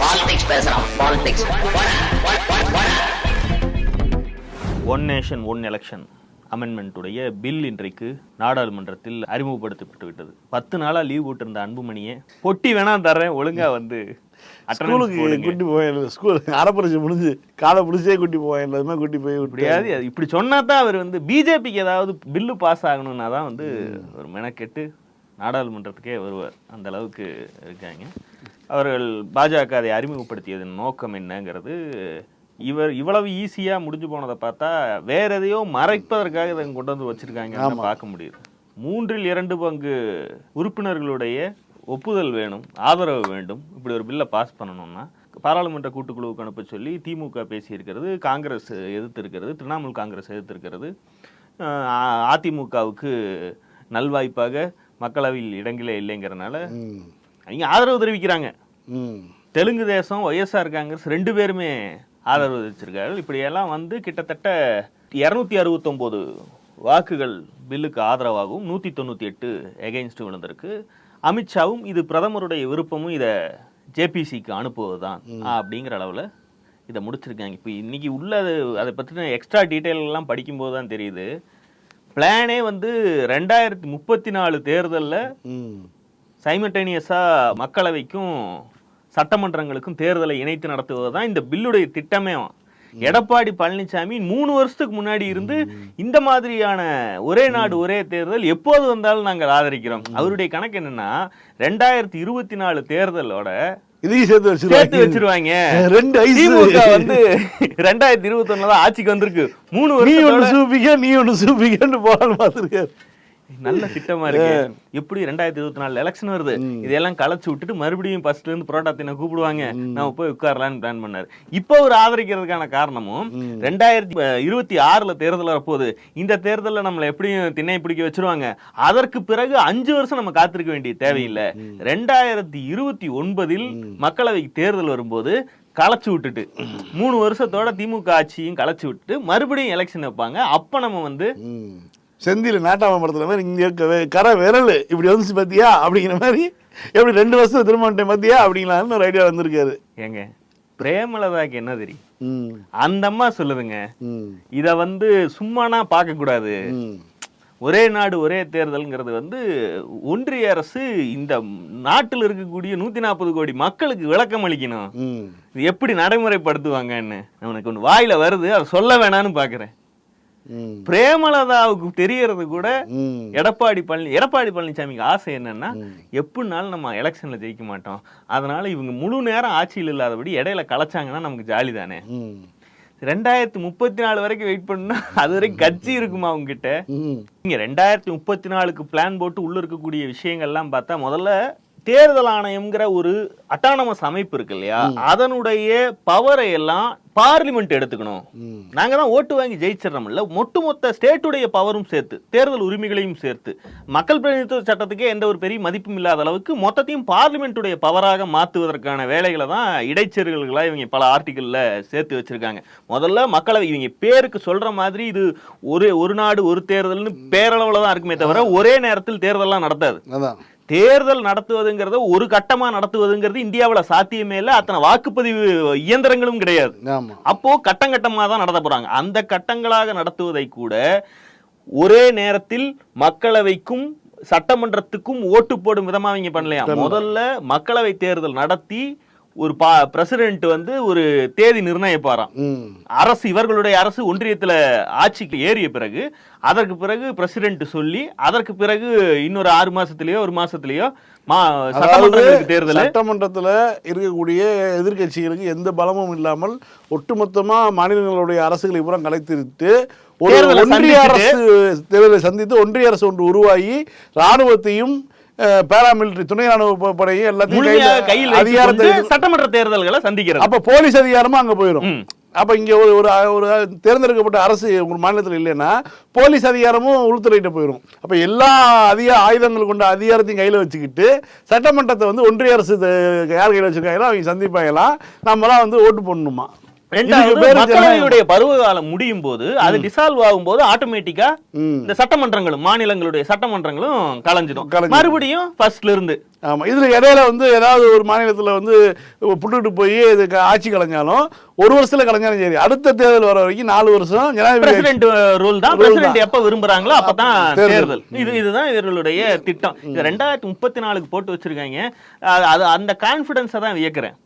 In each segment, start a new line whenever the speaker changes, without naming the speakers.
Politics பேசுறான் politics
one nation one election அமெண்ட்மெண்ட்டுடைய bill இன்றைக்கு நாடாளுமன்றத்தில் அறிமுகப்படுத்தப்பட்டு விட்டது பத்து நாளா லீவ் போட்டிருந்த அன்புமணியை பொட்டி வேணா தர்றேன் ஒழுங்கா வந்து
ஸ்கூலுக்கு
போடுங்க.
கூட்டி போய் ஸ்கூல் அரைப்பரிச்சு முடிஞ்சு காலை பிடிச்சே கூட்டி போய் எல்லாருமே கூட்டி போய்
அது இப்படி சொன்னா தான் அவர் வந்து பிஜேபிக்கு ஏதாவது பில்லு பாஸ் ஆகணும்னா தான் வந்து ஒரு மெனக்கெட்டு நாடாளுமன்றத்துக்கே வருவார். அந்த அளவுக்கு இருக்காங்க. அவர்கள் பாஜக அதை அறிமுகப்படுத்தியதன் நோக்கம் என்னங்கிறது இவர் இவ்வளவு ஈஸியா முடிஞ்சு போனதை பார்த்தா வேற எதையோ மறைப்பதற்காக இதை கொண்டு வந்து வச்சிருக்காங்கன்னு பார்க்க முடியுது. மூன்றில் இரண்டு பங்கு உறுப்பினர்களுடைய ஒப்புதல் வேணும் ஆதரவு வேண்டும். இப்படி ஒரு பில்லை பாஸ் பண்ணணும்னா பாராளுமன்ற கூட்டுக்குழுவுக்கு அனுப்ப சொல்லி திமுக பேசியிருக்கிறது காங்கிரஸ் எதிர்த்து இருக்கிறது திரிணாமுல் காங்கிரஸ் எதிர்த்து இருக்கிறது அஹ் அதிமுகவுக்கு நல்வாய்ப்பாக மக்களவையில் இடங்களே இல்லைங்கிறனால அவங்க ஆதரவு தெரிவிக்கிறாங்க. தெலுங்கு தேசம் ஒய்எஸ்ஆர் காங்கிரஸ் ரெண்டு பேருமே ஆதரவு தெரிவிச்சிருக்கார்கள். இப்படியெல்லாம் வந்து கிட்டத்தட்ட இரநூத்தி அறுபத்தொம்போது வாக்குகள் பில்லுக்கு ஆதரவாகவும் நூற்றி தொண்ணூற்றி எட்டு எகெயின்ஸ்ட் விழுந்திருக்கு. அமித்ஷாவும் இது பிரதமருடைய விருப்பமும் இதை ஜேபிசிக்கு அனுப்புவது தான் அப்படிங்கிற அளவில் இதை முடிச்சிருக்காங்க. இப்போ இன்னைக்கு உள்ளது அதை பற்றின எக்ஸ்ட்ரா டீட்டெயில் எல்லாம் படிக்கும்போது தான் தெரியுது. பிளானே வந்து ரெண்டாயிரத்தி முப்பத்தி நாலு தேர்தலில் சைமல்டேனியஸாக மக்களவைக்கும் சட்டமன்றங்களுக்கும் தேர்தலை இணைத்து நடத்துவது தான் இந்த பில்லுடைய திட்டமே. எடப்பாடி பழனிசாமி மூணு வருஷத்துக்கு முன்னாடி இருந்து இந்த மாதிரியான ஒரே நாடு ஒரே தேர்தல் எப்போது வந்தாலும் நாங்கள் ஆதரிக்கிறோம். அவருடைய கணக்கு என்னன்னா ரெண்டாயிரத்தி இருபத்தி நாலு தேர்தலோட
இதையும் சேர்த்து
சேர்த்து
வச்சிருவாங்க. ரெண்டு
திமுக வந்து ரெண்டாயிரத்தி இருபத்தி தான் ஆட்சிக்கு வந்திருக்கு. மூணு
நீ ஒன்று சூப்பிக்க நீ ஒன்று சூப்பிக்கன்னு போகலான்னு பார்த்துருக்காரு.
நல்ல திட்டமா இருக்கு. எப்படி ரெண்டாயிரத்தி இருபத்தி நாலு எலெக்ஷன் வருது? இதெல்லாம் களைச்சு விட்டுட்டு மறுபடியும் ஃபர்ஸ்ட்ல இருந்து புரோட்டா தின்ன கூப்பிடுவாங்க. நம்ம போய் உட்காரலாம்னு பிளான் பண்ணாரு. இப்போ அவர் ஆதரிக்கிறதுக்கான காரணமும் ரெண்டாயிரத்தி இருபத்தி ஆறுல தேர்தல் வரப்போகுது. இந்த தேர்தல்ல நம்மள எப்படியும் திண்ணை பிடிக்க வச்சிருவாங்க. அதற்கு பிறகு அஞ்சு வருஷம் நம்ம காத்திருக்க வேண்டிய தேவையில்லை. ரெண்டாயிரத்தி இருபத்தி ஒன்பதில் மக்களவைக்கு தேர்தல் வரும்போது களைச்சு விட்டுட்டு மூணு வருஷத்தோட திமுக ஆட்சியும் களைச்சு விட்டுட்டு மறுபடியும் எலெக்ஷன் வைப்பாங்க. அப்ப நம்ம வந்து
ம் செந்தில் நாட்டாம படத்துல மாதிரி இங்க கரை விரல். இப்படி வந்துச்சு பாத்தியா? அப்படிங்கிற மாதிரி. எப்படி ரெண்டு வருஷம் திரும்ப வந்துட்டேன் பாத்தியா? அப்படிங்களான்னு ஒரு ஐடியா வந்திருக்காரு.
ஏங்க பிரேமலதாக்கு என்ன தெரியும்? அந்த அம்மா சொல்லுதுங்க இத வந்து சும்மானா பார்க்க கூடாது ஒரே நாடு ஒரே தேர்தல்ங்கிறது வந்து ஒன்றிய அரசு இந்த நாட்டில் இருக்கக்கூடிய நூத்தி நாற்பது கோடி மக்களுக்கு விளக்கம் அளிக்கணும். இது எப்படி நடைமுறைப்படுத்துவாங்கன்னு. உனக்கு ஒன்று வாயில வருது அதை சொல்ல வேணாம்னு பாக்குறேன். பிரேமலதாவுக்கு தெரியறது கூட எடப்பாடி பழனி எடப்பாடி பழனிசாமிக்கு ஆசை என்னன்னா எப்படினாலும் நம்ம எலெக்ஷன்ல ஜெயிக்க மாட்டோம். அதனால இவங்க முழு நேரம் ஆட்சியில் இல்லாதபடி இடையில கலைச்சாங்கன்னா நமக்கு ஜாலி தானே? ரெண்டாயிரத்தி முப்பத்தி நாலு வரைக்கும் வெயிட் பண்ணா அது வரைக்கும் கட்சி இருக்குமா அவங்க கிட்ட
ம்.
நீங்க ரெண்டாயிரத்தி முப்பத்தி நாலுக்கு பிளான் போட்டு உள்ள இருக்கக்கூடிய விஷயங்கள்லாம் பார்த்தா முதல்ல தேர்தல் ஆணையம்ங்கிற ஒரு அட்டானமஸ் அமைப்பு இருக்கு இல்லையா? அதனுடைய பவரை எல்லாம் பார்லிமெண்ட் எடுத்துக்கணும்.
ம்.
நாங்க தான் ஓட்டு வாங்கி ஜெயிச்சிடறோம்ல. ஒட்டுமொத்த ஸ்டேட்டுடைய பவரும் சேர்த்து தேர்தல் உரிமைகளையும் சேர்த்து மக்கள் பிரதிநிதித்துவ சட்டத்துக்கே எந்த ஒரு பெரிய மதிப்பும் இல்லாத அளவுக்கு மொத்தத்தையும் பார்லிமெண்ட்டுடைய பவராக மாத்துவதற்கான வேலைகளை தான் இடைச்செருகல்களா இவங்க பல ஆர்டிகல்ல சேர்த்து வச்சிருக்காங்க. முதல்ல மக்களவை இவங்க பேருக்கு சொல்ற மாதிரி இது ஒரு ஒரு நாடு ஒரு தேர்தல்னு பேரளவுல தான் இருக்குமே தவிர ஒரே நேரத்தில் தேர்தல்லாம் நடத்தாது. தேர்தல் நடத்துவதுங்கிறத ஒரு கட்டமா நடத்துவதுங்கிறது இந்தியாவுல சாத்தியமே இல்லை. அத்தனை வாக்குப்பதிவு இயந்திரங்களும் கிடையாது. அப்போ கட்டம் கட்டமாக தான் நடத்த போறாங்க. அந்த கட்டங்களாக நடத்துவதை கூட ஒரே நேரத்தில் மக்களவைக்கும் சட்டமன்றத்துக்கும் ஓட்டு போடும் விதமா அவங்க பண்ணலையா? முதல்ல மக்களவை தேர்தல் நடத்தி ஒரு பா பிரசிடென்ட் வந்து ஒரு தேதி நிர்ணயிப்பாராம். அரசு இவர்களுடைய அரசு ஒன்றியத்துல ஆட்சிக்கு ஏறிய பிறகு அதற்கு பிறகு பிரசிடென்ட் சொல்லி அதற்கு பிறகு இன்னொரு ஆறு மாசத்துலயோ ஒரு மாசத்துலயோ மா தேர்தல்.
சட்டமன்றத்துல இருக்கக்கூடிய எதிர்க்கட்சிகளுக்கு எந்த பலமும் இல்லாமல் ஒட்டுமொத்தமா மாநிலங்களுடைய அரசுகளை பூரா கலைத்திருத்து ஒரு ஒன்றிய அரசு தேர்தலை சந்தித்து ஒன்றிய அரசு ஒன்று உருவாகி ராணுவத்தையும் பேராமிலிட்டரி துணை ராணுவ படையும் எல்லாத்தையும் கையில அதிகாரத்தை
சட்டமன்ற தேர்தல்களை சந்திக்கிறது.
அப்ப போலீஸ் அதிகாரமும் அங்க போயிடும். அப்ப இங்க ஒரு ஒரு ஒரு தேர்ந்தெடுக்கப்பட்ட அரசு உங்க மாநிலத்தில் இல்லைன்னா போலீஸ் அதிகாரமும் உள்துறையிட்ட போயிடும் அப்ப எல்லா அதிக ஆயுதங்கள் கொண்ட அதிகாரத்தையும் கையில வச்சுக்கிட்டு சட்டமன்றத்தை வந்து ஒன்றிய அரசு யார் கையில வச்சிருக்காங்களோ அவங்க சந்திப்பாங்களாம். நம்மளாம் வந்து ஓட்டு போடணுமா?
மக்களவையுடைய பருவ காலம் முடியும் போது அது டிசால்வ் ஆகும்போது ஆட்டோமேட்டிக்கா
ம்.
இந்த சட்டமன்றங்களும் மாநிலங்களுடைய சட்டமன்றங்களும் கலைஞ்சிடும். மறுபடியும் ஃபர்ஸ்ட்ல இருந்து.
ஆமா இதுல இடையில வந்து ஏதாவது ஒரு மாநிலத்துல வந்து புட்டுட்டு போய் இதுக்கு ஆட்சி கலைஞ்சாலும் ஒரு வருஷத்துல கலைஞ்சாலும் சரி. அடுத்த தேர்தல் வர வரைக்கும் நாலு வருஷம்
பிரசிடென்ட் ரூல் தான்.
Rule
பிரசிடென்ட்
தான்.
எப்ப விரும்புறாங்களோ அப்பதான்
தேர்தல்.
தேர்தல். இது இதுதான் இவர்களுடைய திட்டம். இது ரெண்டாயிரத்தி முப்பத்தி நாலுக்கு போட்டு வச்சிருக்காங்க. அது- அது அந்த கான்பிடன்ஸை தான் வியக்கிறேன்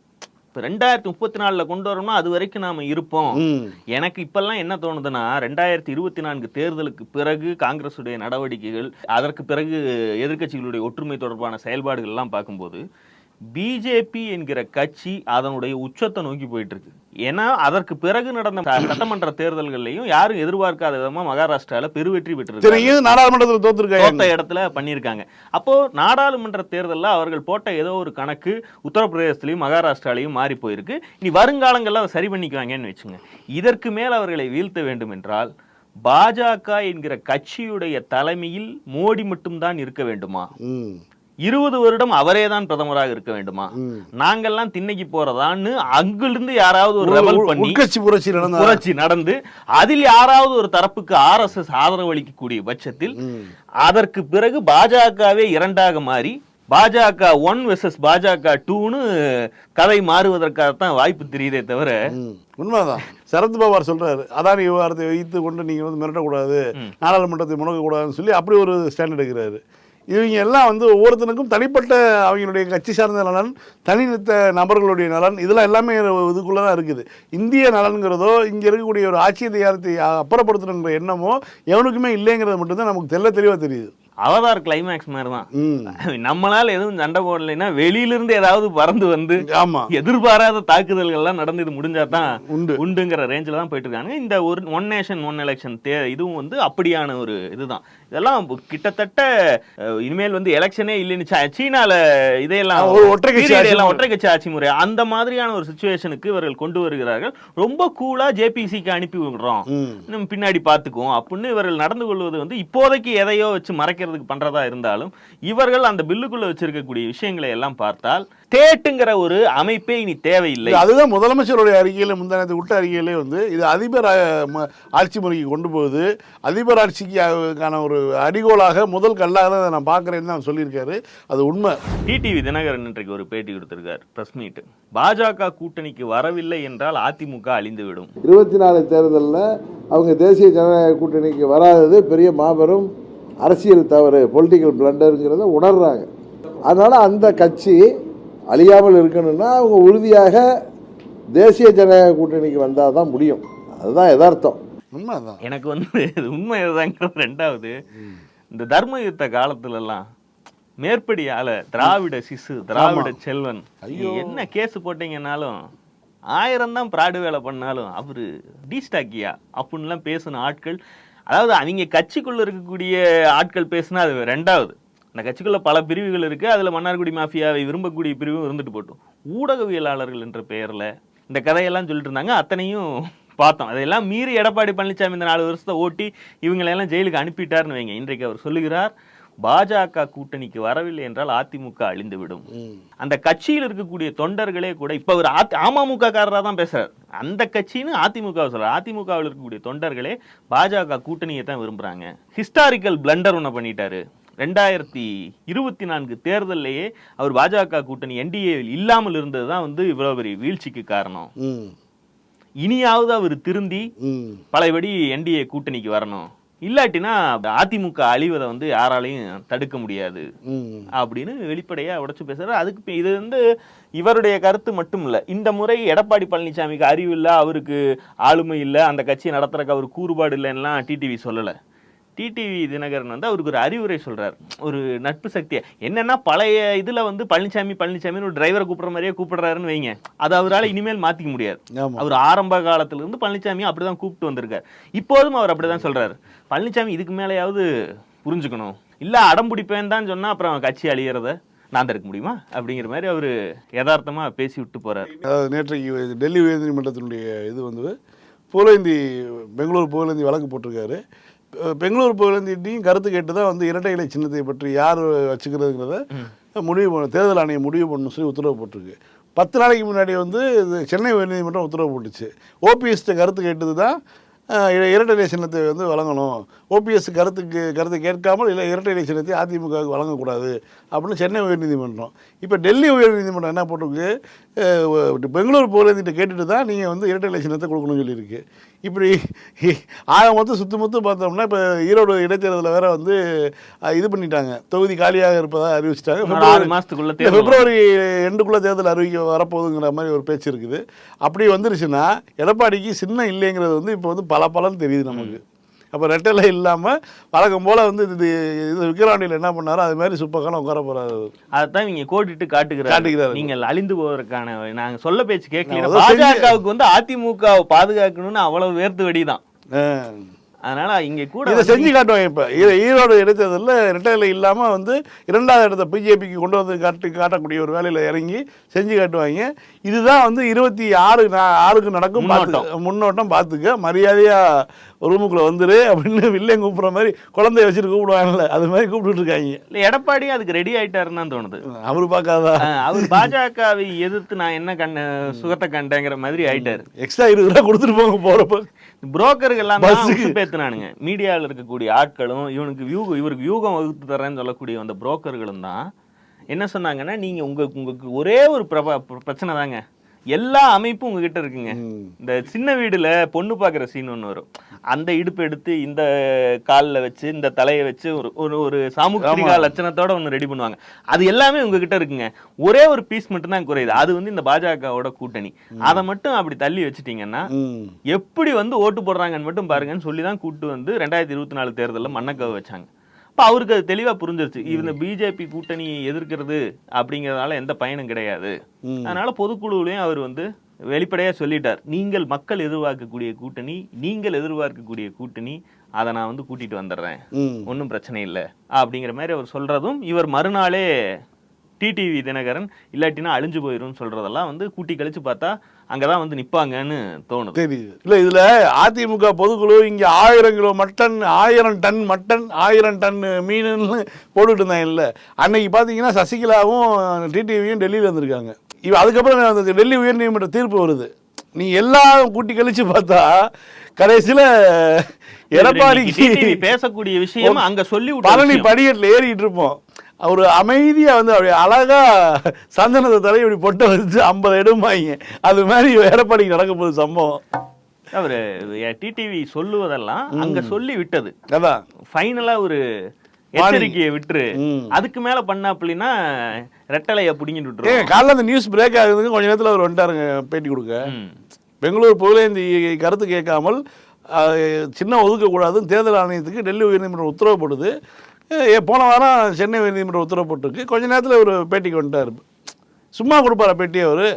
இப்போ ரெண்டாயிரத்தி முப்பத்தி நாலுல கொண்டு வரணும்னா அது வரைக்கும் நாம இருப்போம். எனக்கு இப்பெல்லாம் என்ன தோணுதுன்னா ரெண்டாயிரத்தி இருபத்தி நான்கு தேர்தலுக்கு பிறகு காங்கிரஸுடைய நடவடிக்கைகள் அதற்கு பிறகு எதிர்க்கட்சிகளுடைய ஒற்றுமை தொடர்பான செயல்பாடுகள் எல்லாம் பார்க்கும்போது பிஜேபி என்கிற கட்சி அதனுடைய உச்சத்தை நோக்கி போயிட்டு இருக்கு ஏன்னா அதற்கு பிறகு நடந்த சட்டமன்ற தேர்தல்கள்லையும் யாரும் எதிர்பார்க்காத விதமா மகாராஷ்டிரால பெருவெற்றி பெற்றிருக்காங்க
இது நாடாளுமன்றத்தில் தோத்துருக்காங்க.
தோத்த இடத்துல பண்ணியிருக்காங்க. அப்போ நாடாளுமன்ற தேர்தல்ல அவர்கள் போட்ட ஏதோ ஒரு கணக்கு உத்தரப்பிரதேசத்திலையும் மகாராஷ்டிராலையும் மாறி போயிருக்கு. இனி வருங்காலங்கள்ல அதை சரி பண்ணிக்குவாங்கன்னு வச்சுங்க. இதற்கு மேல் அவர்களை வீழ்த்த வேண்டும் என்றால் பாஜக என்கிற கட்சியுடைய தலைமையில் மோடி மட்டும்தான் இருக்க வேண்டுமா. இருபது வருடம் அவரே தான் பிரதமராக இருக்க வேண்டுமா. நாங்கெல்லாம் திண்ணைக்கு போறதான்னு அங்கிருந்து யாராவது ஒரு
உள்-
பண்ணி
புரட்சி நடந்த
புரட்சி நடந்து அதில் யாராவது ஒரு தரப்புக்கு ஆர்எஸ்எஸ் ஆதரவு அளிக்கக்கூடிய பட்சத்தில் அதற்கு பிறகு பாஜகவே இரண்டாக மாறி பாஜக ஒன் வெர்சஸ் பாஜக டூன்னு கதை மாறுவதற்காகத்தான் வாய்ப்பு தெரியுதே தவிர.
உண்மைதான். சரத் பவார் சொல்றாரு அதானி விவகாரத்தை வைத்து கொண்டு நீங்க வந்து மிரட்டக்கூடாது நாடாளுமன்றத்தை முடக்கக்கூடாதுன்னு சொல்லி அப்படி ஒரு ஸ்டாண்ட் எடுக்கிறாரு. இவங்க எல்லாம் வந்து ஒவ்வொருத்தனுக்கும் தனிப்பட்ட அவங்களுடைய கட்சி சார்ந்த நலன் தனித்த நபர்களுடைய நலன் இதெல்லாம் எல்லாமே இதுக்குள்ளே தான் இருக்குது. இந்திய நலன்கிறதோ இங்கே இருக்கக்கூடிய ஒரு ஆட்சி அதிகாரத்தை அப்புறப்படுத்தணுங்கிற எண்ணமோ எவனுக்குமே இல்லைங்கிறது மட்டும்தான் நமக்கு தெல்ல தெளிவாக தெரியுது.
அவதார் கிளைமேக்ஸ் மாதிரி தான் நம்மளால எதுவும் சண்டை போடலைன்னா வெளியிலிருந்து ஏதாவது பறந்து வந்து
ஆமாம்
எதிர்பாராத தாக்குதல்கள் எல்லாம் நடந்து இது முடிஞ்சா தான்
உண்டு.
உண்டுங்கிற ரேஞ்சில் தான் போயிட்டு இருக்காங்க. இந்த ஒரு ஒன் நேஷன் ஒன் எலெக்ஷன் தே இதுவும் வந்து அப்படியான ஒரு இதுதான். இதெல்லாம் கிட்டத்தட்ட இனிமேல் வந்து எலெக்ஷனே இல்லைன்னு சீனால இதையெல்லாம்
ஒற்றை கட்சி.
ஒற்றை கட்சி ஆட்சி முறை. அந்த மாதிரியான ஒரு சுச்சுவேஷனுக்கு இவர்கள் கொண்டு வருகிறார்கள். ரொம்ப கூலா ஜேபிசிக்கு அனுப்பி விடுறோம். நம்ம பின்னாடி பார்த்துக்குவோம். அப்படின்னு இவர்கள் நடந்து கொள்வது வந்து இப்போதைக்கு எதையோ வச்சு மறைக்கிறதுக்கு பண்றதா இருந்தாலும் இவர்கள் அந்த பில்லுக்குள்ள வச்சிருக்கக்கூடிய விஷயங்களை எல்லாம் பார்த்தால் தேட்டுங்கிற ஒரு அமைப்பே இனி தேவையில்லை.
அதுதான் முதலமைச்சருடைய அறிக்கையில முந்தானத்து விட்ட அறிக்கையிலே வந்து இது அதிபர் ஆட்சி முறைக்கு கொண்டு போகுது. அதிபர் ஆட்சிக்கான ஒரு அடிகோலாக முதல் கல்லாக தான் நான் பார்க்குறேன்னு தான் சொல்லியிருக்காரு. அது உண்மை.
டிடிவி தினகரன் இன்றைக்கு ஒரு பேட்டி கொடுத்திருக்கார். பிரஸ் மீட் பாஜக கூட்டணிக்கு வரவில்லை என்றால் அதிமுக அழிந்துவிடும்.
இருபத்தி நாலு தேர்தலில் அவங்க தேசிய ஜனநாயக கூட்டணிக்கு வராதது பெரிய மாபெரும் அரசியல் தவறு பொலிட்டிக்கல் பிளண்டருங்கிறத உணர்றாங்க. அதனால் அந்த கட்சி அழியாமல் இருக்கணும்னா அவங்க உறுதியாக தேசிய ஜனநாயக கூட்டணிக்கு வந்தால் தான் முடியும். அதுதான் யதார்த்தம்.
உண்மைதான்.
எனக்கு வந்து உண்மை இதுதாங்கிறது ரெண்டாவது. இந்த தர்ம யுத்த காலத்துல எல்லாம் மேற்படியால திராவிட சிசு திராவிட செல்வன் என்ன கேஸ் போட்டீங்கன்னாலும் ஆயிரம் தான் பிராடு வேலை பண்ணாலும் அவரு டீஸ்டாக்கியா அப்படின்லாம் பேசின ஆட்கள் அதாவது அவங்க கட்சிக்குள்ள இருக்கக்கூடிய ஆட்கள் பேசினா அது ரெண்டாவது. அந்த கட்சிக்குள்ள பல பிரிவுகள் இருக்கு. அதுல மன்னார்குடி மாஃபியாவை விரும்பக்கூடிய பிரிவும் இருந்துட்டு போட்டும். ஊடகவியலாளர்கள் என்ற பெயர்ல இந்த கதையெல்லாம் சொல்லிட்டு இருந்தாங்க. அத்தனையும் பார்த்தோம். அதையெல்லாம் மீறி எடப்பாடி பழனிசாமி இந்த நாலு வருஷத்தை ஓட்டி இவங்களெல்லாம் ஜெயிலுக்கு அனுப்பிட்டாருன்னு வைங்க. இன்றைக்கு அவர் சொல்லுகிறார் பாஜக கூட்டணிக்கு வரவில்லை என்றால் அதிமுக அழிந்துவிடும். அந்த கட்சியில் இருக்கக்கூடிய தொண்டர்களே கூட இப்ப அவர் அதி- அமமுக காரரா தான் பேசுறாரு. அந்த கட்சின்னு அதிமுக சொல்றாரு. அதிமுகவில் இருக்கக்கூடிய தொண்டர்களே பாஜக கூட்டணியை தான் விரும்புறாங்க. ஹிஸ்டாரிக்கல் பிளண்டர் ஒன்று பண்ணிட்டாரு. ரெண்டாயிரத்தி இருபத்தி நான்கு தேர்தல்லையே அவர் பாஜக கூட்டணி என்டிஏ இல்லாமல் இருந்தது தான் வந்து இவ்வளவு பெரிய வீழ்ச்சிக்கு காரணம். இனியாவது அவர் திருந்தி பழையபடி என்டிஏ கூட்டணிக்கு வரணும். இல்லாட்டினா அதிமுக அழிவதை வந்து யாராலையும் தடுக்க முடியாது. அப்படின்னு வெளிப்படையா உடைச்சு பேசுறாரு. அதுக்கு இது வந்து இவருடைய கருத்து மட்டும் இல்ல. இந்த முறை எடப்பாடி பழனிசாமிக்கு அறிவு இல்ல அவருக்கு ஆளுமை இல்ல அந்த கட்சியை நடத்துறதுக்கு அவர் கூறுபாடு இல்லைன்னா டிடிவி சொல்லல. டிடிவி தினகரன் வந்து அவருக்கு ஒரு அறிவுரை சொல்றார். ஒரு நட்பு சக்தியை. என்னன்னா பழைய இதுல வந்து பழனிசாமி பழனிசாமின்னு ஒரு டிரைவரை கூப்பிடுற மாதிரியே கூப்பிடுறாருன்னு வைங்க. அது அவரால் இனிமேல் மாத்திக்க முடியாது. அவர் ஆரம்ப காலத்துல இருந்து பழனிசாமி அப்படிதான் கூப்பிட்டு வந்திருக்கார். இப்போதும் அவர் அப்படிதான் சொல்றாரு. பழனிசாமி இதுக்கு மேலேயாவது புரிஞ்சுக்கணும். இல்ல அடம் பிடிப்பேன் தான் சொன்னா அப்புறம் கட்சி அழியறத நான் தடுக்க முடியுமா? அப்படிங்கிற மாதிரி அவரு யதார்த்தமா பேசி விட்டு
அதாவது நேற்றைக்கு டெல்லி உயர்நீதிமன்றத்தினுடைய இது வந்து புகழேந்தி பெங்களூர் புகழேந்தி வழக்கு போட்டிருக்காரு. பெங்களூர் புகழேந்திட்டையும் கருத்து கேட்டு தான் வந்து இரட்டை இலை சின்னத்தை பற்றி யார் வச்சுக்கிறதுங்கிறத முடிவு பண்ண தேர்தல் ஆணையம் முடிவு பண்ணணும் சொல்லி உத்தரவு போட்டிருக்கு. பத்து நாளைக்கு முன்னாடி வந்து இது சென்னை உயர்நீதிமன்றம் உத்தரவு போட்டுச்சு. ஓபிஎஸ்ட்டு கருத்து கேட்டது தான் இரட்டை இலை சின்னத்தை வந்து வழங்கணும். ஓபிஎஸ் கருத்துக்கு கருத்தை கேட்காமல் இல்லை இரட்டை இலை சின்னத்தை அதிமுகவுக்கு வழங்கக்கூடாது அப்படின்னு சென்னை உயர்நீதிமன்றம். இப்போ டெல்லி உயர்நீதிமன்றம் என்ன போட்டிருக்கு பெங்களூர் போலீஸ்கிட்ட கேட்டுட்டு தான் நீங்கள் வந்து இரட்டை இலை சின்னத்தை கொடுக்கணும்னு சொல்லியிருக்கு. இப்படி ஆக மொத்தம் சுத்து முத்து பார்த்தோம்னா இப்போ ஈரோடு இடைத்தேர்தலில் வேற வந்து இது பண்ணிட்டாங்க. தொகுதி காலியாக இருப்பதாக அறிவிச்சிட்டாங்க.
ஆறு வரும்.
பிப்ரவரி எண்டுக்குள்ள தேர்தல் அறிவிக்க வரப்போகுதுங்கிற மாதிரி ஒரு பேச்சு இருக்குது. அப்படி வந்துருச்சுன்னா எடப்பாடிக்கு சின்னம் இல்லைங்கிறது வந்து இப்போ வந்து பல பலன்னு தெரியுது நமக்கு. அப்போ ரெட்டலை இல்லாமல் வழக்கம் போல் வந்து இது இது விக்கிரவாண்டியில் என்ன பண்ணாரோ அது மாதிரி சுப்பக்கான உட்கார போகிறாரு
அதைத்தான் இவங்க கோடிட்டு காட்டுகிறாரு.
காட்டுகிறாரு.
நீங்கள் அழிந்து போவதற்கான நாங்க சொல்ல பேச்சு கேட்கல பாஜகவுக்கு வந்து அதிமுகவை பாதுகாக்கணும்னு அவ்வளவு வேர்த்து வெடிதான். அதனால இங்க கூட
இதை செஞ்சு காட்டுவாங்க இப்போ. ஈரோடு இடைத்தேர்தலில் ரெட்டையில் இல்லாமல் வந்து இரண்டாவது இடத்த பிஜேபிக்கு கொண்டு வந்து காட்டி காட்டக்கூடிய ஒரு வேலையில் இறங்கி செஞ்சு காட்டுவாங்க. இதுதான் வந்து இருபத்தி ஆறு ஆறுக்கு நடக்கும்.
முன்னோட்டம்.
பார்த்துக்க மரியாதையாக ரூமுக்குள்ளே வந்துரு அப்படின்னு வில்லையும் கூப்பிட்ற மாதிரி குழந்தைய வச்சுட்டு கூப்பிடுவாங்கல்ல அது மாதிரி கூப்பிட்டுட்டு இருக்காங்க.
இல்ல எடப்பாடி அதுக்கு ரெடி ஆயிட்டாருன்னு தான் தோணுது.
அவரு பார்க்காதா?
அவர் பாஜகவை எதிர்த்து நான் என்ன கண்ட சுகத்தை கண்டேங்கிற மாதிரி ஆயிட்டாரு.
எக்ஸ்ட்ரா இருபது ரூபா கொடுத்துட்டு போங்க போகிறப்ப
புரோக்கர்கள் எல்லாம் தான்
பஸ்ஸுக்கு.
உசுப்பேத்துனானுங்க மீடியாவில் இருக்கக்கூடிய ஆட்களும் இவனுக்கு வியூ இவருக்கு யூகம் வகுத்து தரேன்னு சொல்லக்கூடிய அந்த புரோக்கர்களும் தான் என்ன சொன்னாங்கன்னா நீங்க உங்க உங்களுக்கு ஒரே ஒரு பிரப பிரச்சனை தாங்க. எல்லா அமைப்பும் உங்ககிட்ட இருக்குங்க. இந்த சின்ன வீடுல பொண்ணு பார்க்குற சீன் ஒன்று வரும். அந்த இடுப்பு எடுத்து இந்த காலில் வச்சு இந்த தலையை வச்சு ஒரு ஒரு ஒரு சாமுத்திரிகா லட்சணத்தோட ஒன்று ரெடி பண்ணுவாங்க. அது எல்லாமே உங்ககிட்ட இருக்குங்க. ஒரே ஒரு பீஸ் மட்டும் தான் குறையுது. அது வந்து இந்த பாஜகவோட கூட்டணி. அதை மட்டும் அப்படி தள்ளி வச்சுட்டீங்கன்னா எப்படி வந்து ஓட்டு போடுறாங்கன்னு மட்டும் பாருங்கன்னு சொல்லி தான் கூட்டு வந்து ரெண்டாயிரத்தி இருபத்தி நாலு தேர்தலில் மண்ணக்கவை வச்சாங்க. இப்போ அவருக்கு அது தெளிவாக புரிஞ்சிருச்சு. இந்த பிஜேபி கூட்டணியை எதிர்க்கிறது அப்படிங்கிறதால எந்த பயனும் கிடையாது. அதனால பொதுக்குழுவிலையும் அவர் வந்து வெளிப்படையா சொல்லிட்டார். நீங்கள் மக்கள் எதிர்பார்க்கக்கூடிய கூட்டணி நீங்கள் எதிர்பார்க்கக்கூடிய கூட்டணி அதை நான் வந்து கூட்டிட்டு வந்துடுறேன். ஒன்றும் பிரச்சனை இல்லை. அப்படிங்கிற மாதிரி அவர் சொல்றதும் இவர் மறுநாளே டிடிவி தினகரன் இல்லாட்டினா அழிஞ்சு போயிரும் சொல்றதெல்லாம் வந்து கூட்டி கழிச்சு பார்த்தா அங்கதான் வந்து நிப்பாங்கன்னு தோணுது.
தெரியுது இல்ல இதுல அதிமுக பொதுக்குழு இங்க ஆயிரம் கிலோ மட்டன் ஆயிரம் டன் மட்டன் ஆயிரம் டன் மீனுன்னு போட்டுட்டு இருந்தாங்க இல்ல. அன்னைக்கு பாத்தீங்கன்னா சசிகலாவும் டிடிவியும் டெல்லியில இருந்திருக்காங்க. இவ அதுக்கப்புறம் டெல்லி உயர்நீதிமன்ற தீர்ப்பு வருது. நீ எல்லாம் கூட்டி கழிச்சு பார்த்தா கடைசியில எடப்பாடிக்கு
பேசக்கூடிய விஷயம் அங்க சொல்லி
பழனி. படிக்கட்டில் ஏறிட்டு இருப்போம். ஒரு அமைதியா வந்து அப்படியே அழகா சந்தனத்தை தலை இப்படி பொட்டை வச்சு ஐம்பது எடுமாங்க அது மாதிரி எடப்பாடிக்கு நடக்க போகுது சம்பவம்.
அவரு டிடிவி சொல்லுவதெல்லாம் அங்க சொல்லி விட்டது.
அதான்.
ஃபைனலா ஒரு எச்சரிக்கையை விட்டுரு. அதுக்கு மேல பண்ண அப்படின்னா ரெட்டலைய புடிங்கிட்டு விட்டுருவோம்.
காலைல அந்த நியூஸ் பிரேக் ஆகுதுங்க கொஞ்ச நேரத்துல அவர் வந்துட்டாருங்க பேட்டி கொடுக்க. பெங்களூர் புகழேந்தி கருத்து கேட்காமல் சின்ன ஒதுக்கக்கூடாதுன்னு தேர்தல் ஆணையத்துக்கு டெல்லி உயர்நீதிமன்றம் உத்தரவு போடுது அஹ், போன வாரம் சென்னை உயர்நீதிமன்றம் உத்தரவு போட்டிருக்கு. கொஞ்ச நேரத்தில் ஒரு பேட்டிக்கு வந்துட்டார். சும்மா கொடுப்பாரா பேட்டி அவர்?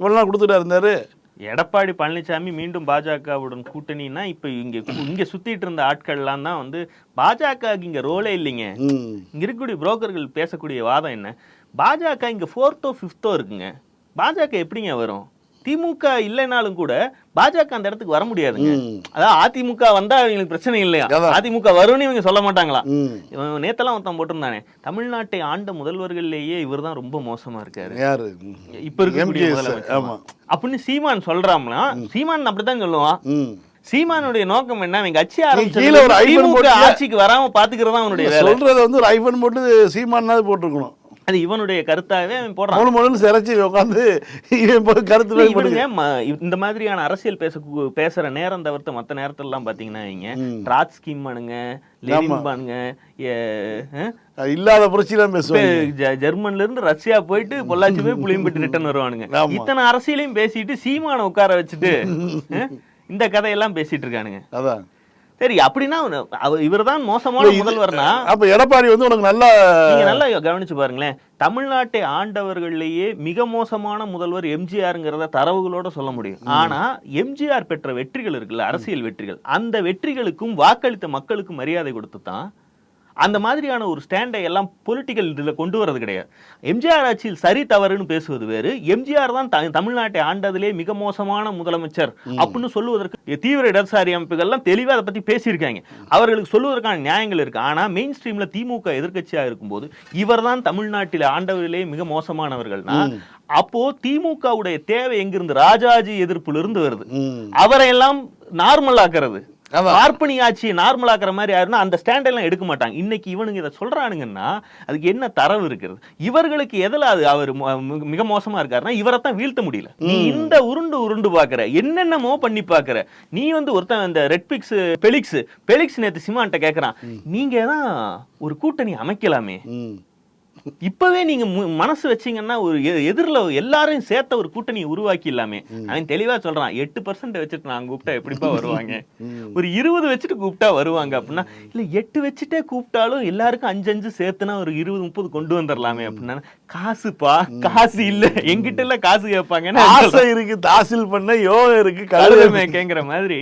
இவ்வளோ நாள் கொடுத்துட்டா இருந்தாரு.
எடப்பாடி பழனிசாமி மீண்டும் பாஜகவுடன் கூட்டணின்னா இப்ப இங்க இங்க சுத்திட்டு இருந்த ஆட்கள்லாம் தான் வந்து பாஜகவுக்கு இங்க ரோலே இல்லைங்க. இங்க இருக்கக்கூடிய புரோக்கர்கள் பேசக்கூடிய வாதம் என்ன? பாஜக இங்க ஃபோர்த்தோ ஃபிஃப்த்தோ இருக்குங்க. பாஜக எப்படிங்க வரும்? திமுக இல்லைனாலும் கூட பாஜக அந்த இடத்துக்கு வர முடியாதுங்க.
ம்.
அதாவது அதிமுக வந்தா இவங்களுக்கு பிரச்சனை இல்லையா. அதிமுக வரும்னு இவங்க சொல்ல மாட்டாங்களா? இவன் நேத்தெல்லாம் ஒருத்தன் போட்டிருந்தானே தமிழ்நாட்டை ஆண்ட முதல்வர்கள்லேயே இவர்தான் ரொம்ப மோசமா இருக்காரு.
யாரு?
இப்ப
ஆமா.
அப்படின்னு சீமான் சொல்றாம்னா சீமான் அப்படித்தான் சொல்லுவான். சீமானுடைய நோக்கம் என்ன? அவன் கட்சி ஆரம்பிச்சு ஆட்சிக்கு வராம பாத்துக்கிறதா அவனுடைய
சொல்றத வந்து ஒரு ஐபன் போட்டு சீமானாவது போட்டிருக்கணும்.
அது இவனுடைய கருத்தாவே அவன் போடுறான்.
மூணு மூணுன்னு சிறைச்சி உட்காந்து இவன் கருத்து
இவனுங்க இந்த மாதிரியான அரசியல் பேச பேசுற நேரம் தவிர்த்து மத்த நேரத்துல எல்லாம் பாத்தீங்கன்னா இங்க ட்ராட்ஸ்கிம் பண்ணுங்க லெனின் பானுங்க
இல்லாத புரட்சிலாம் பேசுவாங்க
ஜெர்மன்ல இருந்து ரஷ்யா போயிட்டு பொள்ளாச்சி போய் புளியம்பட்டு ரிட்டர்ன் வருவானுங்க. இத்தனை அரசியலையும் பேசிட்டு சீமான உட்கார வச்சுட்டு இந்த கதையெல்லாம் பேசிட்டு இருக்கானுங்க.
அதான்.
சரி அப்படின்னா இவர்தான் மோசமான முதல்வர்னா
அப்ப எடப்பாடி வந்து உனக்கு நல்லா
நீங்க நல்லா கவனிச்சு பாருங்களேன். தமிழ்நாட்டை ஆண்டவர்கள்லயே மிக மோசமான முதல்வர் எம்ஜிஆருங்கிறத தரவுகளோட சொல்ல முடியும். ஆனா எம்ஜிஆர் பெற்ற வெற்றிகள் இருக்குல்ல அரசியல் வெற்றிகள் அந்த வெற்றிகளுக்கும் வாக்களித்த மக்களுக்கும் மரியாதை கொடுத்து தான் அந்த மாதிரியான ஒரு ஸ்டாண்டை எல்லாம் பொலிட்டிக்கல் இதுல கொண்டு வரது கிடையாது. எம்ஜிஆர் ஆட்சியில் சரி தவறுன்னு பேசுவது வேறு. எம்ஜிஆர் தான் தமிழ்நாட்டை ஆண்டதிலே மிக மோசமான முதலமைச்சர் அப்படின்னு சொல்லுவதற்கு தீவிர இடதுசாரி அமைப்புகள்லாம் தெளிவா அதை பத்தி பேசியிருக்காங்க. அவர்களுக்கு சொல்லுவதற்கான நியாயங்கள் இருக்கு. ஆனா மெயின் ஸ்ட்ரீம்ல திமுக எதிர்க்கட்சியா இருக்கும்போது இவர்தான் தமிழ்நாட்டில் ஆண்டவர்களே மிக மோசமானவர்கள்னா அப்போ திமுகவுடைய தேவை எங்கிருந்து ராஜாஜி எதிர்ப்புல இருந்து வருது.
ம்.
அவரை எல்லாம் நார்மல் ஆக்குறது. பார்ப்பனி ஆட்சியை நார்மல் ஆக்குற மாதிரி யாருன்னா அந்த ஸ்டாண்ட் எல்லாம் எடுக்க மாட்டாங்க. இன்னைக்கு இவனுங்க இதை சொல்றானுங்கன்னா அதுக்கு என்ன தரவு இருக்கிறது? இவர்களுக்கு எதுல அது அவர் மிக- மோசமா இருக்காருன்னா இவரை தான் வீழ்த்த முடியல. நீ இந்த உருண்டு உருண்டு பாக்குற என்னென்னமோ பண்ணி பாக்குற நீ வந்து ஒருத்தன் இந்த ரெட்பிக்ஸ் பெலிக்ஸ் பெலிக்ஸ் நேத்து சிமான்ட்ட கேக்குறான். நீங்க தான் ஒரு கூட்டணி அமைக்கலாமே. இப்பவே நீங்க மனசு வச்சீங்கன்னா ஒரு எதிரில எல்லாரையும் சேர்த்த ஒரு கூட்டணியை உருவாக்கி இல்லாமே அவன் தெளிவா சொல்றான் எட்டு பர்சன்ட் வச்சுட்டு நான் கூப்பிட்டா எப்படிப்பா வருவாங்க? ஒரு இருபது வச்சுட்டு கூப்பிட்டா வருவாங்க அப்படின்னா இல்ல எட்டு வச்சுட்டே கூப்பிட்டாலும் எல்லாருக்கும் அஞ்சு அஞ்சு சேர்த்துனா ஒரு இருபது முப்பது கொண்டு வந்துடலாமே அப்படின்னா காசுப்பா காசு இல்ல. எங்கிட்ட எல்லாம் காசு கேட்பாங்கன்னு
ஆசை இருக்கு தாசில் பண்ண யோகம் இருக்கு கழுதை
கழுதமே கேங்கிற மாதிரி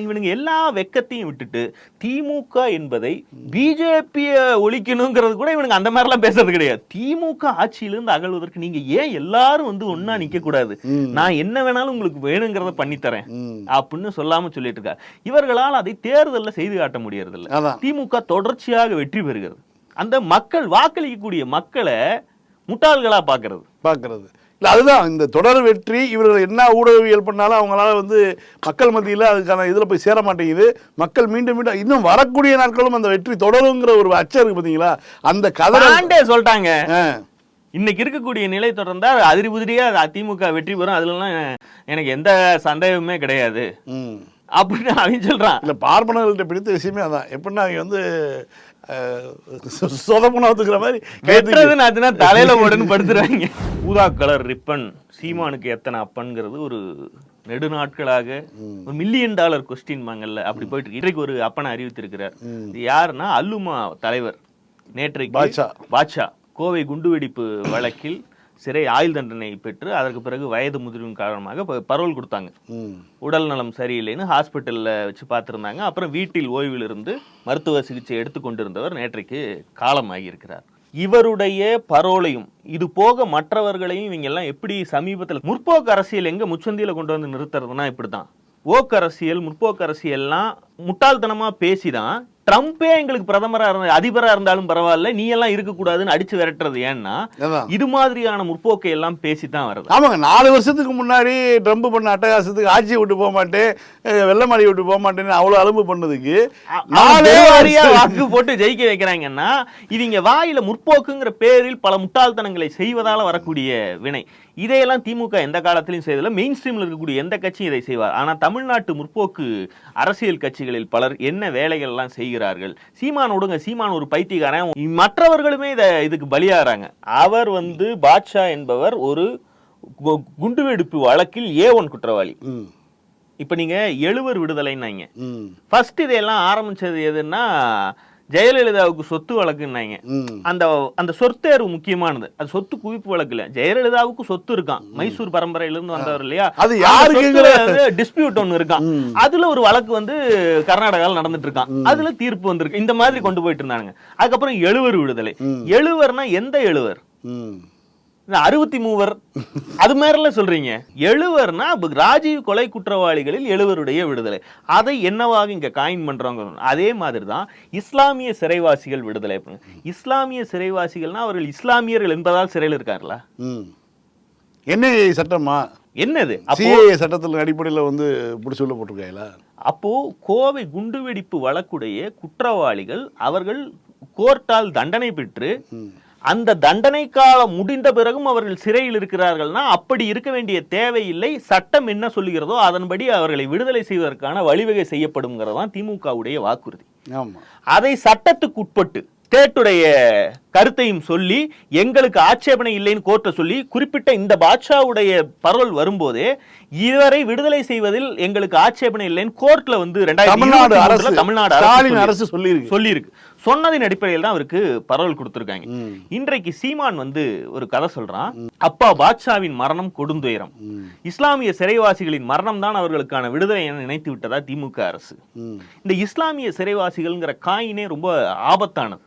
இவனுங்க எல்லா வெக்கத்தையும் விட்டுட்டு திமுக என்பதை பிஜேபிய ஒழிக்கணுங்கிறது கூட இவனுங்க அந்த மாதிரிலாம் பேசுறது கிடையாது. திமுக ஆட்சியிலிருந்து அகழ்வதற்கு நீங்க ஏன் எல்லாரும் வந்து ஒண்ணா நிக்க கூடாது நான் என்ன வேணாலும் உங்களுக்கு வேணுங்கிறத பண்ணி தரேன்
ம்.
அப்படின்னு சொல்லாம சொல்லிட்டு இருக்கா இவர்களால் அதை தேர்தல்ல செய்து காட்ட முடியறது இல்ல
அதான்.
திமுக தொடர்ச்சியாக வெற்றி பெறுகிறது. அந்த மக்கள் வாக்களிக்கக்கூடிய மக்களை முட்டாள்களா பாக்குறது
பார்க்கறது. இல்லை அதுதான். இந்த தொடர் வெற்றி இவர்கள் என்ன ஊடகவியல் பண்ணாலும் அவங்களால வந்து மக்கள் மத்தியில் அதுக்கான இதில் போய் சேர மாட்டேங்குது. மக்கள் மீண்டும் மீண்டும் இன்னும் வரக்கூடிய நாட்களும் அந்த வெற்றி தொடருங்கிற ஒரு அச்சம் இருக்கு பார்த்தீங்களா அந்த
ஆண்டே சொல்லிட்டாங்க. இன்னைக்கு இருக்கக்கூடிய நிலை தொடர்ந்தா அதிரி புதிரியா அதிமுக வெற்றி பெறும். அதுலலாம் எனக்கு எந்த சந்தேகமே கிடையாது. அப்படின்னு அவன் சொல்றான்.
இல்லை பார்ப்பனர்கள்ட்ட பிடித்த விஷயமே அதான். எப்படின்னா அவங்க வந்து சொதப்பணத்துக்கிற மாதிரி
வெட்டுறது நாத்துனா தலையில போடுன்னு படுத்துறாங்க. ஊதா கலர் ரிப்பன் சீமானுக்கு எத்தனை அப்பன்ங்கிறது ஒரு நெடு நாட்களாக ஒரு மில்லியன் டாலர் கொஸ்டின் வாங்கல்ல அப்படி போயிட்டு இருக்கு. இன்றைக்கு ஒரு அப்பனை அறிவித்திருக்கிறார். இது யாருன்னா அல்லுமா தலைவர். நேற்றைக்கு
பாட்ஷா.
பாட்ஷா கோவை குண்டுவெடிப்பு வழக்கில் சிறை ஆயுள் தண்டனை பெற்று அதற்கு பிறகு வயது முதிர்வின் காரணமாக ப- பரோல் கொடுத்தாங்க. உடல் நலம் சரியில்லைன்னு ஹாஸ்பிட்டல்ல வச்சு பார்த்துருந்தாங்க. அப்புறம் வீட்டில் ஓய்வில் இருந்து மருத்துவ சிகிச்சை எடுத்துக்கொண்டிருந்தவர் நேற்றைக்கு காலமாகியிருக்கிறார் இவருடைய பரோலையும் இது போக மற்றவர்களையும் இவங்க எல்லாம் எப்படி சமீபத்தில் முற்போக்கு அரசியல் எங்க முச்சந்தியில கொண்டு வந்து நிறுத்துறதுன்னா இப்படிதான் ஓக்கு அரசியல் முற்போக்கு அரசியல்லாம் முட்டாள்தனமா பேசிதான் ட்ரம்ப்பே எங்களுக்கு பிரதமரா இருந்த அதிபரா இருந்தாலும் பரவாயில்ல நீ எல்லாம் இருக்கக்கூடாதுன்னு அடிச்சு விரட்டுறது ஏன்னா இது மாதிரியான முற்போக்கை எல்லாம் பேசித்தான் வருது.
ஆமாங்க நாலு வருஷத்துக்கு முன்னாடி ட்ரம்ப் பண்ண அட்டகாசத்துக்கு ஆட்சியை விட்டு போக மாட்டேன் அஹ் வெள்ளை மாளிகை விட்டு போக மாட்டேன்னு அவ்வளோ அலும்பு பண்ணதுக்கு
நாலே
நாலே
வாரியா
வருஷம்
வாக்கு போட்டு ஜெயிக்க வைக்கிறாங்கன்னா இவங்க வாயில முற்போக்குங்கிற பேரில் பல முட்டாள்தனங்களை செய்வதால வரக்கூடிய வினை. இதையெல்லாம் திமுக எந்த காலத்திலும் செய்ததில்லை. மெயின் ஸ்ட்ரீம்ல இருக்கக்கூடிய எந்த கட்சியும் இதை செய்வார். ஆனா தமிழ்நாட்டு முற்போக்கு அரசியல் கட்சிகளில் பலர் என்ன வேலைகள் எல்லாம் செய்கிறார்கள்? சீமான் விடுங்க சீமான் ஒரு பைத்தியக்காரன். மற்றவர்களுமே இத இதுக்கு பலியாகிறாங்க. அவர் வந்து பாட்ஷா என்பவர் ஒரு கு- குண்டுவெடிப்பு வழக்கில் ஏ ஒன் குற்றவாளி இப்ப நீங்க எழுவர் விடுதலைன்னாங்க. ஃபர்ஸ்ட் இதெல்லாம் ஆரம்பிச்சது எதுன்னா ஜெயலலிதாவுக்கு சொத்து வழக்குன்னாங்க. அந்த அந்த சொத்தேர்வு முக்கியமானது. அது சொத்து குவிப்பு வழக்கு இல்ல ஜெயலலிதாவுக்கு சொத்து இருக்கான் மைசூர் பரம்பரையில இருந்து வந்தவர் இல்லையா?
அது யாருக்குங்கிற-
டிஸ்பியூட் ஒன்னு இருக்கான் அதுல ஒரு வழக்கு வந்து கர்நாடகாவில் நடந்துட்டு இருக்கான் அதுல தீர்ப்பு வந்திருக்கு. இந்த மாதிரி கொண்டு போயிட்டு இருந்தாங்க அதுக்கப்புறம் எழுவர் விடுதலை. எழுவர்னா எந்த எழுவர்? இந்த அறுபத்தி மூவர் அது மாதிரிலாம் சொல்றீங்க. எழுவர்னா ராஜீவ் கொலை குற்றவாளிகளில் எழுவருடைய விடுதலை. அதை என்னவாக இங்க காயின் பண்றாங்க? அதே மாதிரி தான் இஸ்லாமிய சிறைவாசிகள் விடுதலை. இஸ்லாமிய சிறைவாசிகள்னா அவர்கள் இஸ்லாமியர்கள் என்பதால் சிறையில் இருக்கார்களா?
ம். என்ஐஏ சட்டமா?
என்னது?
சிஏஏ சட்டத்தில் அடிப்படையில் வந்து பிடிச்சி உள்ள போட்டிருக்காங்களா
அப்போ கோவை குண்டுவெடிப்பு வழக்குடைய குற்றவாளிகள் அவர்கள் கோர்ட்டால் தண்டனை பெற்று அந்த தண்டனை காலம் முடிந்த பிறகும் அவர்கள் சிறையில் இருக்கிறார்கள்னா அப்படி இருக்க வேண்டிய தேவையில்லை. சட்டம் என்ன சொல்லுகிறதோ அதன்படி அவர்களை விடுதலை செய்வதற்கான வழிவகை செய்யப்படுங்கிறதான் திமுகவுடைய வாக்குறுதி. அதை சட்டத்துக்கு உட்பட்டு ஸ்டேட்டுடைய கருத்தையும் சொல்லி எங்களுக்கு ஆட்சேபனை இல்லைன்னு கோர்ட்டை சொல்லி குறிப்பிட்ட இந்த பாட்ஷாவுடைய பரோல் வரும்போதே இதுவரை விடுதலை செய்வதில் எங்களுக்கு ஆட்சேபனை இல்லைன்னு கோர்ட்ல வந்து ரெண்டாயிரத்தி
அரசு
தமிழ்நாடு அரசு
சொல்லியிருக்கு.
சொல்லியிருக்கு. சொன்னதின் அடிப்படையில் தான் அவருக்கு பரோல் கொடுத்திருக்காங்க. இன்றைக்கு சீமான் வந்து ஒரு கதை சொல்றான். அப்பா பாட்ஷாவின் மரணம் கொடுந்துயரம் இஸ்லாமிய சிறைவாசிகளின் மரணம் தான் அவர்களுக்கான விடுதலை என நினைத்து விட்டதா திமுக அரசு. இந்த இஸ்லாமிய சிறைவாசிகள்ங்கிற காயினே ரொம்ப ஆபத்தானது.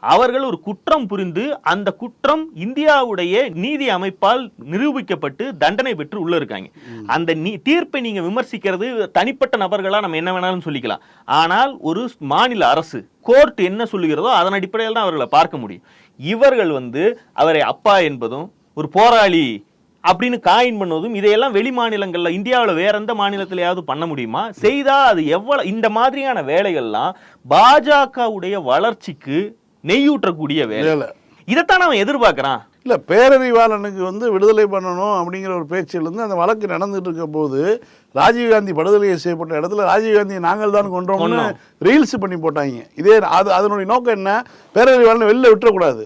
அவர்கள் ஒரு குற்றம் புரிந்து அந்த குற்றம் இந்தியாவுடைய நீதி அமைப்பால் நிரூபிக்கப்பட்டு தண்டனை பெற்று உள்ள இருக்காங்க. அந்த நீ- தீர்ப்பை நீங்க விமர்சிக்கிறது தனிப்பட்ட நபர்களா நம்ம என்ன வேணாலும் சொல்லிக்கலாம். ஆனால் ஒரு மாநில அரசு கோர்ட் என்ன சொல்லுகிறதோ அதன் அடிப்படையில் தான் அவர்களை பார்க்க முடியும். இவர்கள் வந்து அவரை அப்பா என்பதும் ஒரு போராளி அப்படின்னு காயின் பண்ணுவதும் இதையெல்லாம் வெளி மாநிலங்கள்ல இந்தியாவுல வேற எந்த மாநிலத்திலயாவது பண்ண முடியுமா? செய்தா அது எவ்வளவு இந்த மாதிரியான வேலைகள்லாம் பாஜகவுடைய வளர்ச்சிக்கு நெய்யூற்றக்கூடிய வேலை. இதைத்தான் அவன் எதிர்பார்க்கறான்.
இல்லை பேரறிவாளனுக்கு வந்து விடுதலை பண்ணணும் அப்படிங்கிற ஒரு பேச்சிலிருந்து அந்த வழக்கு நடந்துட்டு இருக்க போது ராஜீவ்காந்தி படுகொலை செய்யப்பட்ட இடத்துல ராஜீவ்காந்தியை நாங்கள் தான் கொன்றோம்னு. ரீல்ஸ் பண்ணி போட்டாங்க. இதே அது அதனுடைய நோக்கம் என்ன? பேரறிவாளனை வெளில விட்டுறக்கூடாது.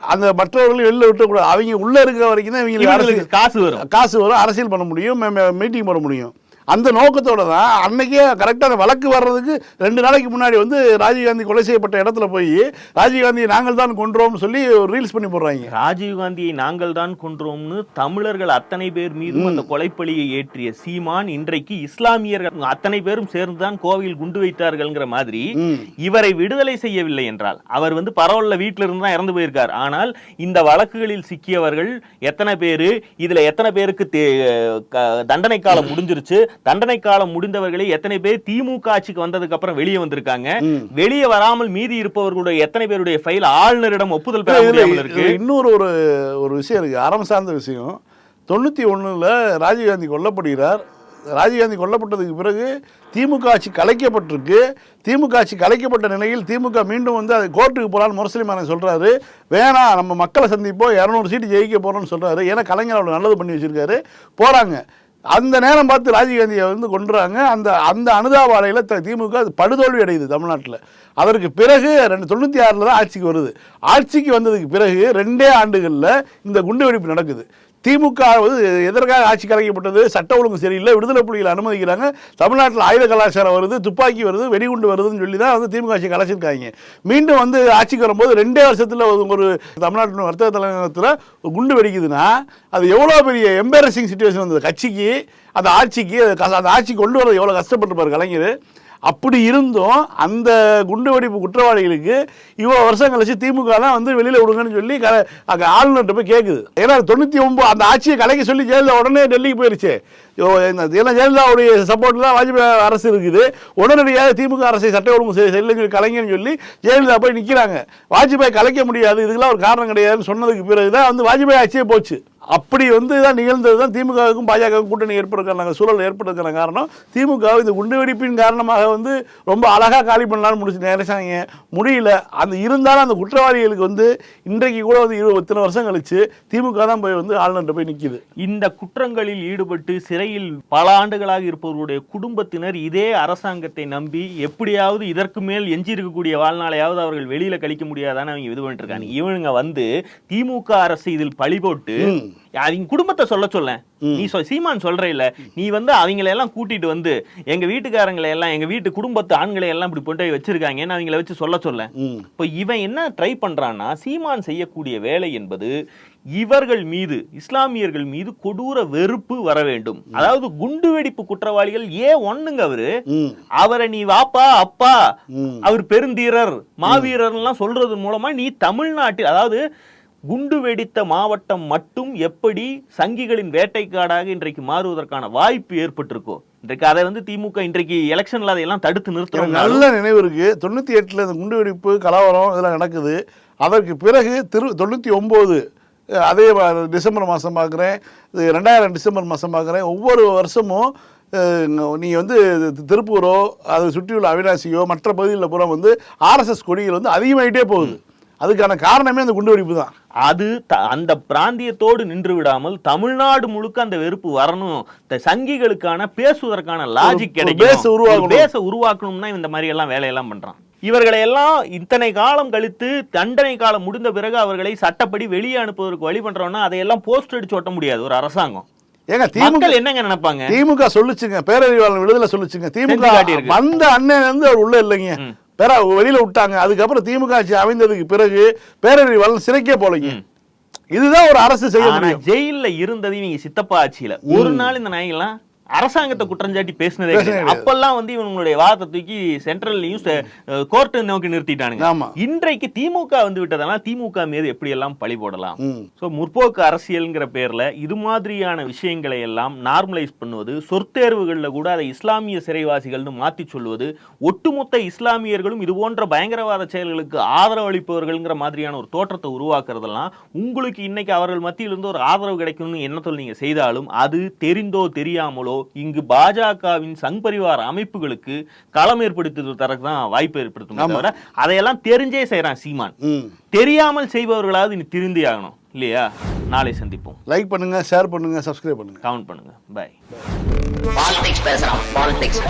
அந்த மற்றவர்களையும் வெளில விட்டுறக்கூடாது அவங்க உள்ள இருக்கிற வரைக்கும் தான் இவங்களுக்கு
காசு வரும்.
காசு வரும். அரசியல் பண்ண முடியும் மீட்டிங் பண்ண முடியும். அந்த நோக்கத்தோட தான் அன்னைக்கே கரெக்டாக வழக்கு வர்றதுக்கு ரெண்டு நாளைக்கு முன்னாடி வந்து ராஜீவ்காந்தி கொலை செய்யப்பட்ட இடத்துல போய் ராஜீவ்காந்தியை நாங்கள் தான் கொன்றோம்னு சொல்லி ரீல்ஸ் பண்ணி போடுறாங்க.
ராஜீவ்காந்தியை நாங்கள் தான் கொன்றோம்னு தமிழர்கள் அத்தனை பேர் மீதும் அந்த கொலைப்பழியை ஏற்றிய சீமான் இன்றைக்கு இஸ்லாமியர்கள் அத்தனை பேரும் சேர்ந்துதான் கோவையில் குண்டு வைத்தார்கள்ங்கிற மாதிரி. இவரை விடுதலை செய்யவில்லை என்றால் அவர் வந்து பரவல்ல வீட்டில இருந்து தான் இறந்து போயிருக்கார். ஆனால் இந்த வழக்குகளில் சிக்கியவர்கள் எத்தனை பேரு இதுல எத்தனை பேருக்கு தண்டனை காலம் முடிஞ்சிருச்சு தண்டனை காலம் முடிந்தவர்களே எத்தனை பேர் திமுக ஆட்சிக்கு வந்ததுக்கு அப்புறம் வெளியே வந்திருக்காங்க. வெளியே வராமல் மீதி இருப்பவர்களுடைய எத்தனை பேருடைய ஃபைல் ஆளுநரிடம் ஒப்புதல் பெற முடியாமல் இருக்கு?
இன்னொரு ஒரு ஒரு விஷயம் இருக்கு. அறம் சார்ந்த விஷயம். தொண்ணூற்றி ஒண்ணுல ராஜீவ்காந்தி கொல்லப்படுகிறார். ராஜீவ்காந்தி கொல்லப்பட்டதுக்கு பிறகு திமுக ஆட்சி கலைக்கப்பட்டிருக்கு. திமுக ஆட்சி கலைக்கப்பட்ட நிலையில் திமுக மீண்டும் வந்து அது கோர்ட்டுக்கு போகலான்னு முரசலிமாரன் சொல்றாரு. வேணாம் நம்ம மக்களை சந்திப்போம். இரநூறு சீட்டு ஜெயிக்க போறோம்னு சொல்றாரு. ஏன்னா கலைஞர் அவ்வளோ நல்லது பண்ணி வச்சிருக்காரு. போறாங்க. அந்த நேரம் பார்த்து ராஜீவ்காந்தியை வந்து கொண்டுறாங்க அந்த அந்த அனுதாபாலையில் திமுக அது படுதோல்வி அடையுது தமிழ்நாட்டில். அதற்கு பிறகு ரெண்டு தொண்ணூற்றி ஆறில் தான் ஆட்சிக்கு வருது. ஆட்சிக்கு வந்ததுக்கு பிறகு ரெண்டே ஆண்டுகளில் இந்த குண்டுவெடிப்பு நடக்குது. திமுக வந்து எதற்காக ஆட்சி கலைக்கப்பட்டது சட்ட ஒழுங்கு சரியில்லை விடுதலை புலிகளை அனுமதிக்கிறாங்க. தமிழ்நாட்டில் ஆயுத கலாச்சாரம் வருது துப்பாக்கி வருது வெடிகுண்டு வருதுன்னு சொல்லி தான் வந்து திமுக ஆட்சி கலைச்சிருக்காங்க. மீண்டும் வந்து ஆட்சிக்கு வரும்போது ரெண்டே வருஷத்தில் ஒரு தமிழ்நாட்டின் வர்த்தக தலைநகரத்தில் குண்டு வெடிக்குதுன்னா அது எவ்வளோ பெரிய எம்பரசிங் சுச்சுவேஷன் வந்தது கட்சிக்கு அந்த ஆட்சிக்கு அந்த ஆட்சி கொண்டு வர எவ்வளோ கஷ்டப்பட்டுருப்பார் கலைஞர். அப்படி இருந்தும் அந்த குண்டு வெடிப்பு குற்றவாளிகளுக்கு இவ்வளோ வருஷம் கழிச்சு திமுக தான் வந்து வெளியில் விடுங்கன்னு சொல்லி க அங்கே ஆளுநர்கிட்ட போய் கேட்குது ஏன்னா தொண்ணூற்றி ஒம்பது அந்த ஆட்சியை கலைக்க சொல்லி ஜெயலலிதா உடனே டெல்லிக்கு போயிருச்சு. ஏன்னா ஜெயலலிதாவுடைய சப்போர்ட் தான் வாஜ்பாய் அரசு இருக்குது. உடனடியாக திமுக அரசை சட்ட ஒழுங்கு செய்- செல்லுங்க கலைஞர்னு சொல்லி ஜெயலலிதா போய் நிற்கிறாங்க வாஜ்பாய் கலைக்க முடியாது இதுக்கெல்லாம் ஒரு காரணம் கிடையாதுன்னு சொன்னதுக்கு பிறகு தான் வந்து வாஜ்பாய் ஆட்சியே போச்சு. அப்படி வந்து தான் நிகழ்ந்தது தான் திமுகவுக்கும் பாஜகவுக்கும் கூட்டணி ஏற்படுறதுக்கான சூழல் ஏற்படுறதுக்கான காரணம். திமுக இந்த குண்டுவெடிப்பின் காரணமாக வந்து ரொம்ப அழகாக காலி பண்ணலாம்னு முடிச்சு நினைச்சாங்க. முடியல. அந்த இருந்தாலும் அந்த குற்றவாளிகளுக்கு வந்து இன்றைக்கு கூட வந்து இருபது இத்தனை வருஷம் கழிச்சு திமுக தான் போய் வந்து ஆளுநர்கிட்ட போய் நிற்கிது
இந்த குற்றங்களில் ஈடுபட்டு சிறை சிறையில் பல ஆண்டுகளாக இருப்பவர்களுடைய குடும்பத்தினர் இதே அரசாங்கத்தை நம்பி எப்படியாவது இதற்கு மேல் எஞ்சி இருக்கக்கூடிய வாழ்நாளையாவது அவர்கள் வெளியில கழிக்க முடியாதான்னு அவங்க இது பண்ணிட்டு இருக்காங்க இவனுங்க வந்து திமுக அரசு இதில் பழி போட்டு அவங்க குடும்பத்தை சொல்ல சொல்ல. நீ சீமான் சொல்ற இல்ல நீ வந்து அவங்களை எல்லாம் கூட்டிட்டு வந்து எங்க வீட்டுக்காரங்களை எல்லாம் எங்க வீட்டு குடும்பத்து ஆண்களை எல்லாம் இப்படி கொண்டு போய் வச்சிருக்காங்கன்னு அவங்கள வச்சு சொல்ல சொல்ல. இப்போ இவன் என்ன ட்ரை பண்றான்னா சீமான் செய்யக்கூடிய வேலை என்பது இவர்கள் மீது இஸ்லாமியர்கள் மீது கொடூர வெறுப்பு வர வேண்டும். அதாவது குண்டு வெடிப்பு குற்றவாளிகள் ஏ ஒண்ணுங்க அவரு? அவரை நீ வாப்பா அப்பா. அவர் பெருந்தீரர் மாவீரர்லாம் சொல்றது மூலமா நீ தமிழ்நாட்டில் அதாவது குண்டு வெடித்த மாவட்டம் மட்டும் எப்படி சங்கிகளின் வேட்டைக்காடாக இன்றைக்கு மாறுவதற்கான வாய்ப்பு ஏற்பட்டிருக்கோ? இன்றைக்கு அதை வந்து திமுக இன்றைக்கு எலெக்ஷன்ல அதையெல்லாம் தடுத்து
எனக்கு
நிறுத்தணும்
நல்ல நினைவு இருக்கு. தொண்ணூற்றி எட்டில் இந்த குண்டுவெடிப்பு கலவரம் இதெல்லாம் நடக்குது. அதற்கு பிறகு திரு தொண்ணூற்றி ஒம்பது அதே டிசம்பர் மாதம் பார்க்குறேன். ரெண்டாயிரம் டிசம்பர் மாதம் பார்க்குறேன். ஒவ்வொரு வருஷமும் நீங்கள் வந்து திருப்பூரோ அதை சுற்றியுள்ள அவினாசியோ மற்ற பகுதிகளில் பூரா வந்து ஆர்எஸ்எஸ் கொடிகள் வந்து அதிகமாகிட்டே போகுது. அதுக்கான காரணமே அந்த குண்டுவெடிப்பு தான்.
அது த- அந்த பிராந்தியத்தோடு நின்று விடாமல் தமிழ்நாடு முழுக்க அந்த வெறுப்பு வரணும். இந்த சங்கிகளுக்கான பேசுவதற்கான லாஜிக்
ஒரு base உருவாக்கணும்.
பேச உருவாக்கணும்னா இந்த மாதிரி எல்லாம் வேலையெல்லாம் பண்றான். இவர்களை எல்லாம் இத்தனை காலம் கழித்து தண்டனை காலம் முடிந்த பிறகு அவர்களை சட்டப்படி வெளியே அனுப்புவதற்கு வழி பண்றோம்னா அதையெல்லாம் போஸ்ட் அடிச்சு ஒட்ட முடியாது ஒரு அரசாங்கம்.
ஏங்க திமுக
என்னங்க நினைப்பாங்க?
திமுக சொல்லுச்சுங்க பேரறிவாளன் விடுதலை சொல்லுச்சுங்க திமுக. வந்த அண்ணன் வந்து அவர் உள்ள இல்லைங்க. பேர வெளியில விட்டாங்க. அதுக்கப்புறம் திமுக ஆட்சி அமைந்ததுக்கு பிறகு பேரறிவாளன் சிறைக்கே போலீங்க. இதுதான் ஒரு அரசு செய்ய
ஆனா
முடியும்.
ஜெயில்ல இருந்தது இவங்க சித்தப்பா ஆட்சியில ஒரு நாள் இந்த நாய்கள்லாம் அரசாங்கத்தை குற்றஞ்சாட்டி பேசினதே. அப்பெல்லாம் வந்து இவங்களுடைய வாதத்தை தூக்கி சென்ட்ரல்லையும் கோர்ட்டு நோக்கி நிறுத்திட்டானுங்க. இன்றைக்கு திமுக வந்து விட்டதெல்லாம் திமுக மீது எப்படி எல்லாம் பழி போடலாம். சோ முற்போக்கு அரசியல்ங்கிற பேர்ல இது மாதிரியான விஷயங்களை எல்லாம் நார்மலைஸ் பண்ணுவது சொற்தேர்வுகள்ல கூட அதை இஸ்லாமிய சிறைவாசிகள்னு மாத்தி சொல்வது ஒட்டுமொத்த இஸ்லாமியர்களும் இது போன்ற பயங்கரவாத செயல்களுக்கு ஆதரவு அளிப்பவர்கள்ங்கிற மாதிரியான ஒரு தோற்றத்தை உருவாக்குறதெல்லாம் உங்களுக்கு இன்னைக்கு அவர்கள் மத்தியிலிருந்து ஒரு ஆதரவு கிடைக்கும்னு எண்ணத்தில் நீங்க செய்தாலும் அது தெரிந்தோ தெரியாமலோ இங்கு பாஜகவின் சங் பரிவார அமைப்புகளுக்கு களம் ஏற்படுத்தி தரக்கு தான் வாய்ப்பு ஏற்படுத்தும். தவிர அதையெல்லாம் தெரிஞ்சே செய்றான் சீமான்.
ம்.
தெரியாமல் செய்பவர்களாவது நீ திருந்தி ஆகணும் இல்லையா? நாளை சந்திப்போம்.
லைக் பண்ணுங்க ஷேர் பண்ணுங்க சப்ஸ்கிரைப் பண்ணுங்க.
கமெண்ட் பண்ணுங்க. பை
பாலிடிக்ஸ் பேசுறான் பாலிடிக்ஸ்